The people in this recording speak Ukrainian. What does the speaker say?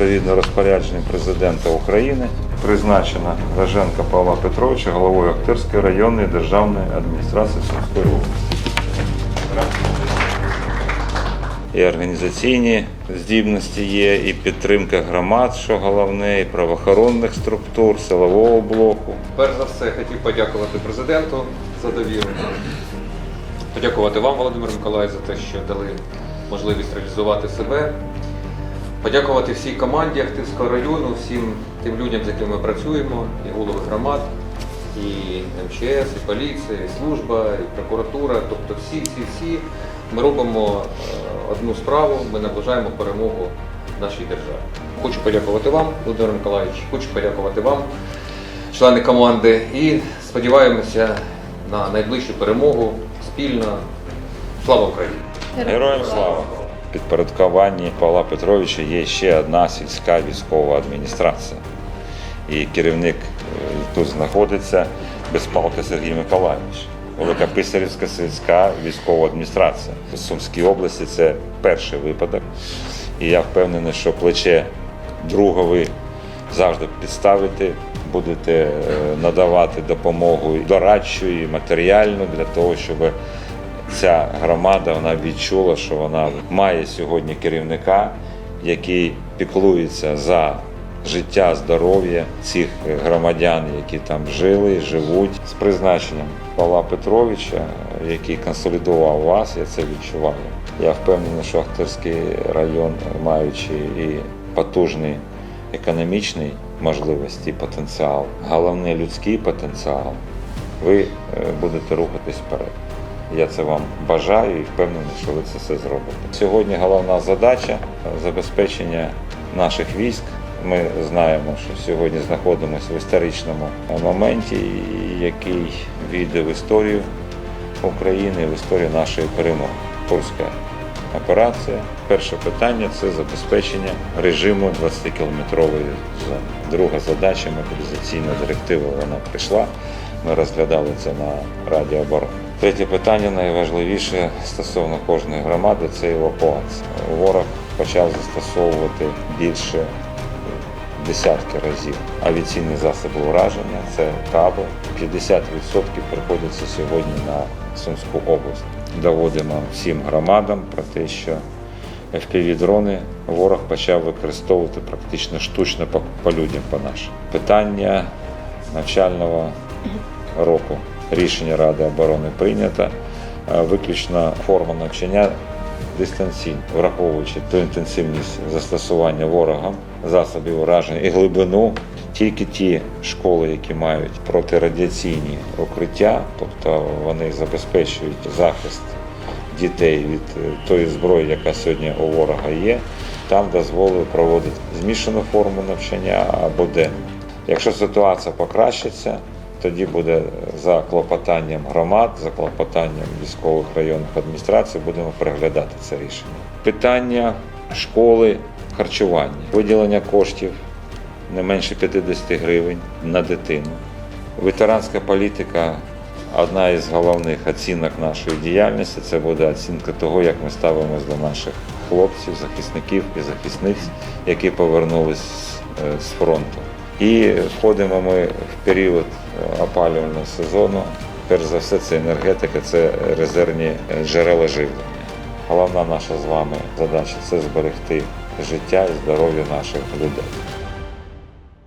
відповідно розпорядженням президента України призначена Роженка Павла Петровича головою Охтирської районної державної адміністрації Сумської області. І організаційні здібності є, і підтримка громад, що головне, і правоохоронних структур, силового блоку. Перш за все, хотів подякувати президенту за довіру. Подякувати вам, Володимир Миколаївич, за те, що дали можливість реалізувати себе. Подякувати всій команді Ахтирського району, всім тим людям, з якими ми працюємо, і голови громад, і МЧС, і поліція, і служба, і прокуратура. Тобто всі, всі, всі ми робимо е, одну справу, ми наближаємо перемогу нашій державі. Хочу подякувати вам, Володимир Миколаївич, хочу подякувати вам, члени команди, і сподіваємося на найближчу перемогу спільно. Слава Україні! Героям слава! Підпорядкуванні Павла Петровича є ще одна сільська військова адміністрація. І керівник е, тут знаходиться Безпалка Сергій Миколаївич. Великописарівська сільська військова адміністрація. В Сумській області це перший випадок. І я впевнений, що плече друга ви завжди підставите, будете е, надавати допомогу дорадчу і матеріальну для того, щоб ця громада вона відчула, що вона має сьогодні керівника, який піклується за життя, здоров'я цих громадян, які там жили, живуть з призначенням Павла Петровича, який консолідував вас, я це відчуваю. Я впевнений, що Ахтирський район, маючи і потужний економічний можливості, потенціал, головне людський потенціал, ви е, будете рухатись вперед. Я це вам бажаю і впевнений, що ви це все зробите. Сьогодні головна задача забезпечення наших військ. Ми знаємо, що сьогодні знаходимося в історичному моменті, який війде в історію України, в історію нашої перемоги. Курська операція. Перше питання це забезпечення режиму 20-кілометрової зони. Друга задача мобілізаційна директива. Вона прийшла. Ми розглядали це на Раді оборони. Третє питання найважливіше стосовно кожної громади це евакуація. Ворог почав застосовувати більше десятки разів авіаційні засоби ураження, це каби. 50% приходиться сьогодні на Сумську область. Доводимо всім громадам про те, що FPV-дрони ворог почав використовувати практично штучно по, людям по нашим. Питання навчального року. Рішення Ради оборони прийнято. Е, Виключно форма навчання дистанційно, враховуючи ту інтенсивність застосування ворогом засобів ураження і глибину. Тільки ті школи, які мають протирадіаційні укриття, тобто вони забезпечують захист дітей від е, тої зброї, яка сьогодні у ворога є, там дозволили проводити змішану форму навчання або денну. Якщо ситуація покращиться, тоді буде за клопотанням громад, за клопотанням військових районних адміністрацій, будемо переглядати це рішення. Питання школи харчування, виділення коштів не менше 50 гривень на дитину. Ветеранська політика одна із головних оцінок нашої діяльності. Це буде оцінка того, як ми ставимося до наших хлопців, захисників і захисниць, які повернулись е, з фронту. І входимо ми в період е, опалювального сезону. Перш за все, це енергетика, це резервні джерела живлення. Головна наша з вами задача це зберегти життя і здоров'я наших людей.